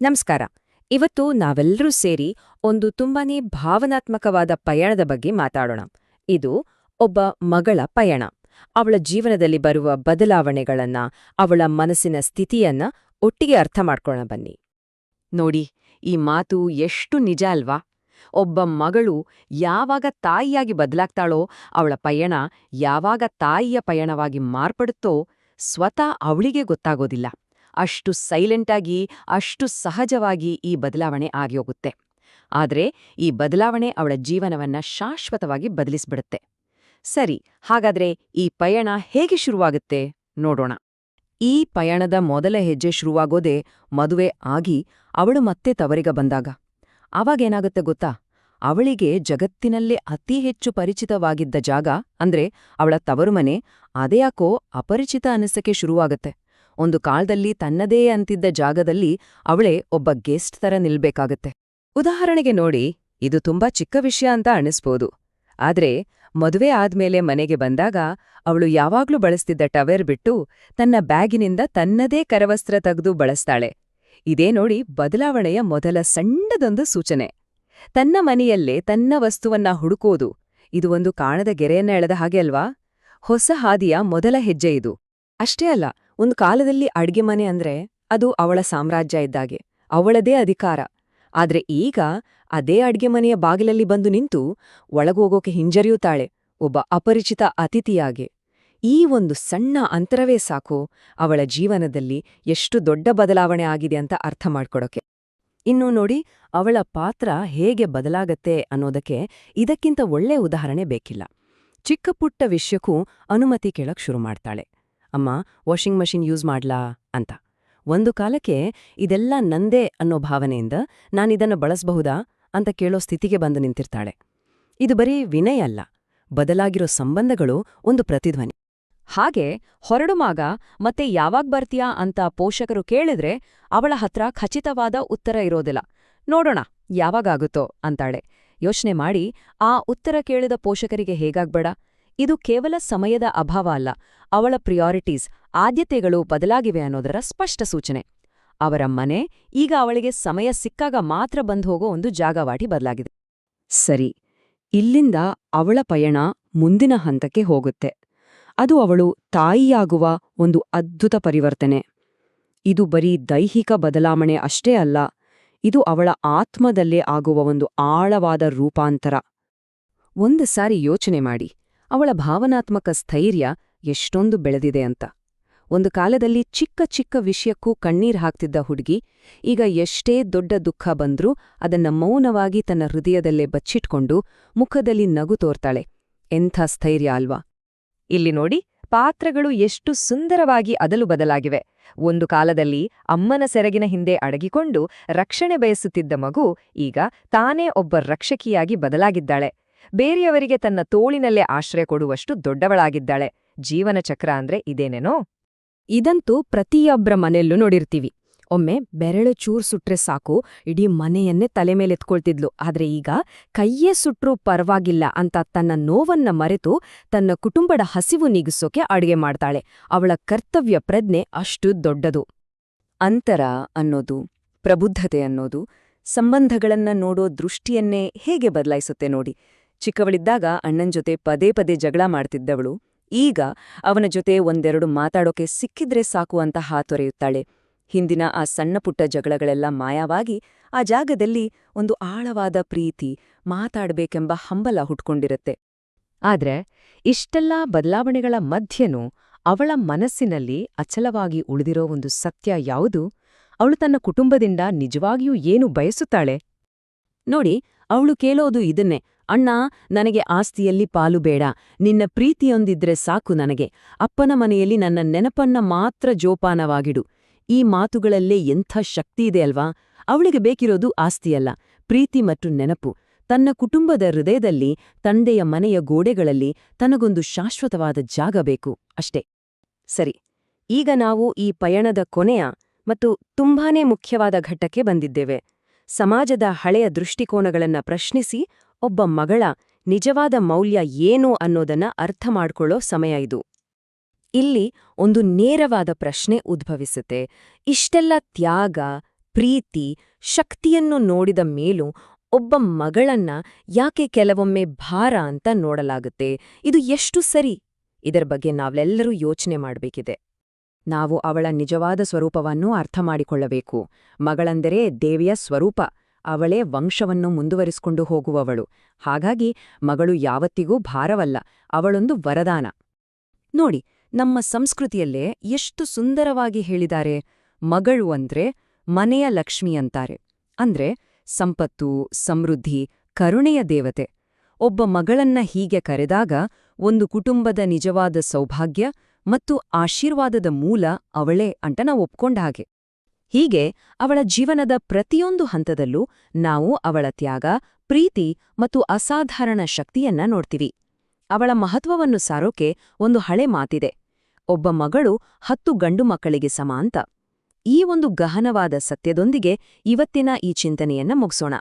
ನಮಸ್ಕಾರ. ಇವತ್ತು ನಾವೆಲ್ಲರೂ ಸೇರಿ ಒಂದು ತುಂಬಾನೇ ಭಾವನಾತ್ಮಕವಾದ ಪಯಣದ ಬಗ್ಗೆ ಮಾತಾಡೋಣ. ಇದು ಒಬ್ಬ ಮಗಳ ಪಯಣ. ಅವಳ ಜೀವನದಲ್ಲಿ ಬರುವ ಬದಲಾವಣೆಗಳನ್ನ, ಅವಳ ಮನಸ್ಸಿನ ಸ್ಥಿತಿಯನ್ನ ಒಟ್ಟಿಗೆ ಅರ್ಥ ಮಾಡ್ಕೊಳ್ಳೋಣ ಬನ್ನಿ. ನೋಡಿ, ಈ ಮಾತು ಎಷ್ಟು ನಿಜ ಅಲ್ವಾ? ಒಬ್ಬ ಮಗಳು ಯಾವಾಗ ತಾಯಿಯಾಗಿ ಬದಲಾಗ್ತಾಳೋ, ಅವಳ ಪಯಣ ಯಾವಾಗ ತಾಯಿಯ ಪಯಣವಾಗಿ ಮಾರ್ಪಡುತ್ತೋ, ಸ್ವತಃ ಅವಳಿಗೆ ಗೊತ್ತಾಗೋದಿಲ್ಲ. ಅಷ್ಟು ಸೈಲೆಂಟಾಗಿ ಅಷ್ಟು ಸಹಜವಾಗಿ ಈ ಬದಲಾವಣೆ ಆಗಿಹೋಗುತ್ತೆ. ಆದರೆ ಈ ಬದಲಾವಣೆ ಅವಳ ಜೀವನವನ್ನ ಶಾಶ್ವತವಾಗಿ ಬದಲಿಸ್ಬಿಡುತ್ತೆ. ಸರಿ, ಹಾಗಾದ್ರೆ ಈ ಪಯಣ ಹೇಗೆ ಶುರುವಾಗುತ್ತೆ? ನೋಡೋಣ. ಈ ಪಯಣದ ಮೊದಲ ಹೆಜ್ಜೆ ಶುರುವಾಗೋದೇ ಮದುವೆ ಆಗಿ ಅವಳು ಮತ್ತೆ ತವರಿಗ ಬಂದಾಗ. ಆವಾಗೇನಾಗುತ್ತೆ ಗೊತ್ತಾ? ಅವಳಿಗೆ ಜಗತ್ತಿನಲ್ಲೇ ಅತಿ ಹೆಚ್ಚು ಪರಿಚಿತವಾಗಿದ್ದ ಜಾಗ ಅಂದ್ರೆ ಅವಳ ತವರುಮನೆ ಅದ್ಯಾಕೋ ಅಪರಿಚಿತ ಅನಿಸಕ್ಕೆ ಶುರುವಾಗತ್ತೆ. ಒಂದು ಕಾಲದಲ್ಲಿ ತನ್ನದೇ ಅಂತಿದ್ದ ಜಾಗದಲ್ಲಿ ಅವಳೇ ಒಬ್ಬ ಗೆಸ್ಟ್ ತರ ನಿಲ್ಬೇಕಾಗತ್ತೆ. ಉದಾಹರಣೆಗೆ ನೋಡಿ, ಇದು ತುಂಬಾ ಚಿಕ್ಕ ವಿಷಯ ಅಂತ ಅನಿಸ್ಬೋದು. ಆದ್ರೆ, ಮದುವೆ ಆದ್ಮೇಲೆ ಮನೆಗೆ ಬಂದಾಗ ಅವಳು ಯಾವಾಗ್ಲೂ ಬಳಸ್ತಿದ್ದ ಟವೆರ್ ಬಿಟ್ಟು ತನ್ನ ಬ್ಯಾಗಿನಿಂದ ತನ್ನದೇ ಕರವಸ್ತ್ರ ತೆಗೆದು ಬಳಸ್ತಾಳೆ. ಇದೇ ನೋಡಿ ಬದಲಾವಣೆಯ ಮೊದಲ ಸಣ್ಣದೊಂದು ಸೂಚನೆ. ತನ್ನ ಮನೆಯಲ್ಲೇ ತನ್ನ ವಸ್ತುವನ್ನ ಹುಡುಕೋದು. ಇದು ಒಂದು ಕಾಣದ ಗೆರೆಯನ್ನ ಎಳೆದ ಹಾಗೆ ಅಲ್ವಾ? ಹೊಸ ಹಾದಿಯ ಮೊದಲ ಹೆಜ್ಜೆ ಇದು. ಅಷ್ಟೇ ಅಲ್ಲ ಒಂದು ಕಾಲದಲ್ಲಿ ಅಡ್ಗೆ ಮನೆ ಅಂದ್ರೆ ಅದು ಅವಳ ಸಾಮ್ರಾಜ್ಯ ಇದ್ದಾಗೆ, ಅವಳದೇ ಅಧಿಕಾರ. ಆದ್ರೆ ಈಗ ಅದೇ ಅಡ್ಗೆ ಮನೆಯ ಬಾಗಿಲಲ್ಲಿ ಬಂದು ನಿಂತು ಒಳಗೋಗೋಕೆ ಹಿಂಜರಿಯುತ್ತಾಳೆ, ಒಬ್ಬ ಅಪರಿಚಿತ ಅತಿಥಿಯಾಗೆ. ಈ ಒಂದು ಸಣ್ಣ ಅಂತರವೇ ಸಾಕು ಅವಳ ಜೀವನದಲ್ಲಿ ಎಷ್ಟು ದೊಡ್ಡ ಬದಲಾವಣೆ ಆಗಿದೆ ಅಂತ ಅರ್ಥ ಮಾಡ್ಕೊಡೋಕೆ ಇನ್ನು ನೋಡಿ, ಅವಳ ಪಾತ್ರ ಹೇಗೆ ಬದಲಾಗತ್ತೆ ಅನ್ನೋದಕ್ಕೆ ಇದಕ್ಕಿಂತ ಒಳ್ಳೆ ಉದಾಹರಣೆ ಬೇಕಿಲ್ಲ. ಚಿಕ್ಕಪುಟ್ಟ ವಿಷಯಕ್ಕೂ ಅನುಮತಿ ಕೇಳಕ್ ಶುರು ಮಾಡ್ತಾಳೆ. ಅಮ್ಮ, ವಾಷಿಂಗ್ ಮಷಿನ್ ಯೂಸ್ ಮಾಡ್ಲಾ ಅಂತ. ಒಂದು ಕಾಲಕ್ಕೆ ಇದೆಲ್ಲ ನಂದೇ ಅನ್ನೋ ಭಾವನೆಯಿಂದ ನಾನಿದನ್ನು ಬಳಸಬಹುದಾ ಅಂತ ಕೇಳೋ ಸ್ಥಿತಿಗೆ ಬಂದು ನಿಂತಿರ್ತಾಳೆ. ಇದು ಬರೀ ವಿನಯ ಅಲ್ಲ, ಬದಲಾಗಿರೋ ಸಂಬಂಧಗಳು ಒಂದು ಪ್ರತಿಧ್ವನಿ. ಹಾಗೆ ಹೊರಡು ಮಗ, ಮತ್ತೆ ಯಾವಾಗ್ ಬರ್ತೀಯಾ? ಅಂತ ಪೋಷಕರು ಕೇಳಿದ್ರೆ ಅವಳ ಹತ್ರ ಖಚಿತವಾದ ಉತ್ತರ ಇರೋದಿಲ್ಲ. ನೋಡೋಣ ಯಾವಾಗಾಗುತ್ತೋ ಅಂತಾಳೆ. ಯೋಚನೆ ಮಾಡಿ ಆ ಉತ್ತರ ಕೇಳಿದ ಪೋಷಕರಿಗೆ ಹೇಗಾಗ್ಬೇಡ? ಇದು ಕೇವಲ ಸಮಯದ ಅಭಾವ ಅಲ್ಲ, ಅವಳ ಪ್ರಿಯಾರಿಟೀಸ್ ಆದ್ಯತೆಗಳು ಬದಲಾಗಿವೆ ಅನ್ನೋದರ ಸ್ಪಷ್ಟ ಸೂಚನೆ. ಅವರ ಮನೆ, ಈಗ ಅವಳಿಗೆ ಸಮಯ ಸಿಕ್ಕಾಗ ಮಾತ್ರ ಬಂದು ಹೋಗೋ ಒಂದು ಜಾಗವಾಟಿ ಬದಲಾಗಿದೆ. ಸರಿ, ಇಲ್ಲಿಂದ ಅವಳ ಪಯಣ ಮುಂದಿನ ಹಂತಕ್ಕೆ ಹೋಗುತ್ತೆ. ಅದು ಅವಳು ತಾಯಿಯಾಗುವ ಒಂದು ಅದ್ಭುತ ಪರಿವರ್ತನೆ. ಇದು ಬರೀ ದೈಹಿಕ ಬದಲಾವಣೆ ಅಷ್ಟೇ ಅಲ್ಲ, ಇದು ಅವಳ ಆತ್ಮದಲ್ಲೇ ಆಗುವ ಒಂದು ಆಳವಾದ ರೂಪಾಂತರ. ಒಂದು ಸಾರಿ ಯೋಚನೆ ಮಾಡಿ. ಅವಳ ಭಾವನಾತ್ಮಕ ಸ್ಥೈರ್ಯ ಎಷ್ಟೊಂದು ಬೆಳೆದಿದೆ ಅಂತ. ಒಂದು ಕಾಲದಲ್ಲಿ ಚಿಕ್ಕ ಚಿಕ್ಕ ವಿಷಯಕ್ಕೂ ಕಣ್ಣೀರ್ ಹಾಕ್ತಿದ್ದ ಹುಡುಗಿ ಈಗ ಎಷ್ಟೇ ದೊಡ್ಡ ದುಃಖ ಬಂದ್ರೂ ಅದನ್ನ ಮೌನವಾಗಿ ತನ್ನ ಹೃದಯದಲ್ಲೇ ಬಚ್ಚಿಟ್ಕೊಂಡು ಮುಖದಲ್ಲಿ ನಗು ತೋರ್ತಾಳೆ. ಎಂಥ ಸ್ಥೈರ್ಯ ಅಲ್ವಾ. ಇಲ್ಲಿ ನೋಡಿ, ಪಾತ್ರಗಳು ಎಷ್ಟು ಸುಂದರವಾಗಿ ಅದಲು ಬದಲಾಗಿವೆ. ಒಂದು ಕಾಲದಲ್ಲಿ ಅಮ್ಮನ ಸೆರಗಿನ ಹಿಂದೆ ಅಡಗಿಕೊಂಡು ರಕ್ಷಣೆ ಬಯಸುತ್ತಿದ್ದ ಮಗು ಈಗ ತಾನೇ ಒಬ್ಬ ರಕ್ಷಕಿಯಾಗಿ ಬದಲಾಗಿದ್ದಾಳೆ. ಬೇರೆಯವರಿಗೆ ತನ್ನ ತೋಳಿನಲ್ಲೇ ಆಶ್ರಯ ಕೊಡುವಷ್ಟು ದೊಡ್ಡವಳಾಗಿದ್ದಾಳೆ. ಜೀವನ ಚಕ್ರ ಅಂದ್ರೆ ಇದೇನೇನೋ? ಇದಂತೂ ಪ್ರತಿಯೊಬ್ಬರ ಮನೆಯಲ್ಲೂ ನೋಡಿರ್ತೀವಿ. ಒಮ್ಮೆ ಬೆರಳು ಚೂರ್ ಸುಟ್ರೆ ಸಾಕು, ಇಡೀ ಮನೆಯನ್ನೇ ತಲೆ ಮೇಲೆತ್ಕೊಳ್ತಿದ್ಲು ಆದ್ರೆ ಈಗ ಕೈಯೇ ಸುಟ್ರೂ ಪರವಾಗಿಲ್ಲ ಅಂತ ತನ್ನ ನೋವನ್ನ ಮರೆತು ತನ್ನ ಕುಟುಂಬದ ಹಸಿವು ನೀಗಿಸೋಕೆ ಅಡುಗೆ ಮಾಡ್ತಾಳೆ. ಅವಳ ಕರ್ತವ್ಯ ಪ್ರಜ್ಞೆ ಅಷ್ಟು ದೊಡ್ಡದು. ಅಂತರ ಅನ್ನೋದು, ಪ್ರಬುದ್ಧತೆ ಅನ್ನೋದು, ಸಂಬಂಧಗಳನ್ನ ನೋಡೋ ದೃಷ್ಟಿಯನ್ನೇ ಹೇಗೆ ಬದಲಾಯಿಸುತ್ತೆ ನೋಡಿ. ಚಿಕ್ಕವಳಿದ್ದಾಗ ಅಣ್ಣನ್ ಜೊತೆ ಪದೇ ಪದೇ ಜಗಳ ಮಾಡ್ತಿದ್ದವಳು. ಈಗ ಅವನ ಜೊತೆ ಒಂದೆರಡು ಮಾತಾಡೋಕೆ ಸಿಕ್ಕಿದ್ರೆ ಸಾಕು ಅಂತ ಹಾತೊರೆಯುತ್ತಾಳೆ ಹಿಂದಿನ ಆ ಸಣ್ಣಪುಟ್ಟ ಜಗಳಗಳೆಲ್ಲ ಮಾಯವಾಗಿ ಆ ಜಾಗದಲ್ಲಿ ಒಂದು ಆಳವಾದ ಪ್ರೀತಿ, ಮಾತಾಡಬೇಕೆಂಬ ಹಂಬಲ ಹುಟ್ಕೊಂಡಿರುತ್ತೆ. ಆದ್ರೆ ಇಷ್ಟೆಲ್ಲ ಬದಲಾವಣೆಗಳ ಮಧ್ಯನೂ ಅವಳ ಮನಸ್ಸಿನಲ್ಲಿ ಅಚಲವಾಗಿ ಉಳಿದಿರೋ ಒಂದು ಸತ್ಯ ಯಾವುದು? ಅವಳು ತನ್ನ ಕುಟುಂಬದಿಂದ ನಿಜವಾಗಿಯೂ ಏನು ಬಯಸುತ್ತಾಳೆ? ನೋಡಿ, ಅವಳು ಕೇಳೋದು ಇದನ್ನೇ. ಅಣ್ಣ, ನನಗೆ ಆಸ್ತಿಯಲ್ಲಿ ಪಾಲು ಬೇಡ. ನಿನ್ನ ಪ್ರೀತಿಯೊಂದಿದ್ರೆ ಸಾಕು ನನಗೆ. ಅಪ್ಪನ ಮನೆಯಲ್ಲಿ ನನ್ನ ನೆನಪನ್ನ ಮಾತ್ರ ಜೋಪಾನವಾಗಿಡು. ಈ ಮಾತುಗಳಲ್ಲೇ ಎಂಥ ಶಕ್ತಿಯಿದೆ ಅಲ್ವಾ? ಅವಳಿಗೆ ಬೇಕಿರೋದು ಆಸ್ತಿಯಲ್ಲ, ಪ್ರೀತಿ ಮತ್ತು ನೆನಪು. ತನ್ನ ಕುಟುಂಬದ ಹೃದಯದಲ್ಲಿ, ತಂದೆಯ ಮನೆಯ ಗೋಡೆಗಳಲ್ಲಿ ತನಗೊಂದು ಶಾಶ್ವತವಾದ ಜಾಗ ಬೇಕು, ಅಷ್ಟೇ. ಸರಿ, ಈಗ ನಾವು ಈ ಪಯಣದ ಕೊನೆಯ ಮತ್ತು ತುಂಬಾನೇ ಮುಖ್ಯವಾದ ಘಟ್ಟಕ್ಕೆ ಬಂದಿದ್ದೇವೆ. ಸಮಾಜದ ಹಳೆಯ ದೃಷ್ಟಿಕೋನಗಳನ್ನ ಪ್ರಶ್ನಿಸಿ ಒಬ್ಬ ಮಗಳ ನಿಜವಾದ ಮೌಲ್ಯ ಏನು ಅನ್ನೋದನ್ನ ಅರ್ಥ ಮಾಡ್ಕೊಳ್ಳೋ ಸಮಯ ಇದು. ಇಲ್ಲಿ ಒಂದು ನೇರವಾದ ಪ್ರಶ್ನೆ ಉದ್ಭವಿಸುತ್ತೆ. ಇಷ್ಟೆಲ್ಲ ತ್ಯಾಗ, ಪ್ರೀತಿ, ಶಕ್ತಿಯನ್ನು ನೋಡಿದ ಮೇಲೂ ಒಬ್ಬ ಮಗಳನ್ನ ಯಾಕೆ ಕೆಲವೊಮ್ಮೆ ಭಾರ ಅಂತ ನೋಡಲಾಗುತ್ತೆ. ಇದು ಎಷ್ಟು ಸರಿ? ಇದರ ಬಗ್ಗೆ ನಾವೆಲ್ಲರೂ ಯೋಚನೆ ಮಾಡಬೇಕಿದೆ. ನಾವು ಅವಳ ನಿಜವಾದ ಸ್ವರೂಪವನ್ನು ಅರ್ಥ ಮಾಡಿಕೊಳ್ಳಬೇಕು. ಮಗಳಂದರೆ ದೇವಿಯ ಸ್ವರೂಪ. ಅವಳೇ ವಂಶವನ್ನು ಮುಂದುವರಿಸಿಕೊಂಡು ಹೋಗುವವಳು. ಹಾಗಾಗಿ ಮಗಳು ಯಾವತ್ತಿಗೂ ಭಾರವಲ್ಲ, ಅವಳೊಂದು ವರದಾನ. ನೋಡಿ, ನಮ್ಮ ಸಂಸ್ಕೃತಿಯಲ್ಲೇ ಎಷ್ಟು ಸುಂದರವಾಗಿ ಹೇಳಿದ್ದಾರೆ. ಮಗಳು ಅಂದ್ರೆ ಮನೆಯ ಲಕ್ಷ್ಮಿ ಅಂತಾರೆ. ಅಂದ್ರೆ ಸಂಪತ್ತು, ಸಮೃದ್ಧಿ, ಕರುಣೆಯ ದೇವತೆ. ಒಬ್ಬ ಮಗಳನ್ನ ಹೀಗೆ ಕರೆದಾಗ ಒಂದು ಕುಟುಂಬದ ನಿಜವಾದ ಸೌಭಾಗ್ಯ ಮತ್ತು ಆಶೀರ್ವಾದದ ಮೂಲ ಅವಳೇ ಅಂತ ನಾವು ಒಪ್ಕೊಂಡ ಹಾಗೆ. ಹೀಗೆ ಅವಳ ಜೀವನದ ಪ್ರತಿಯೊಂದು ಹಂತದಲ್ಲೂ ನಾವು ಅವಳ ತ್ಯಾಗ, ಪ್ರೀತಿ ಮತ್ತು ಅಸಾಧಾರಣ ಶಕ್ತಿಯನ್ನ ನೋಡ್ತೀವಿ. ಅವಳ ಮಹತ್ವವನ್ನು ಸಾರೋಕೆ ಒಂದು ಹಳೆ ಮಾತಿದೆ. ಒಬ್ಬ ಮಗಳು ಹತ್ತು ಗಂಡು ಮಕ್ಕಳಿಗೆ ಸಮ ಅಂತ. ಈ ಒಂದು ಗಹನವಾದ ಸತ್ಯದೊಂದಿಗೆ ಇವತ್ತಿನ ಈ ಚಿಂತನೆಯನ್ನ ಮುಗಿಸೋಣ.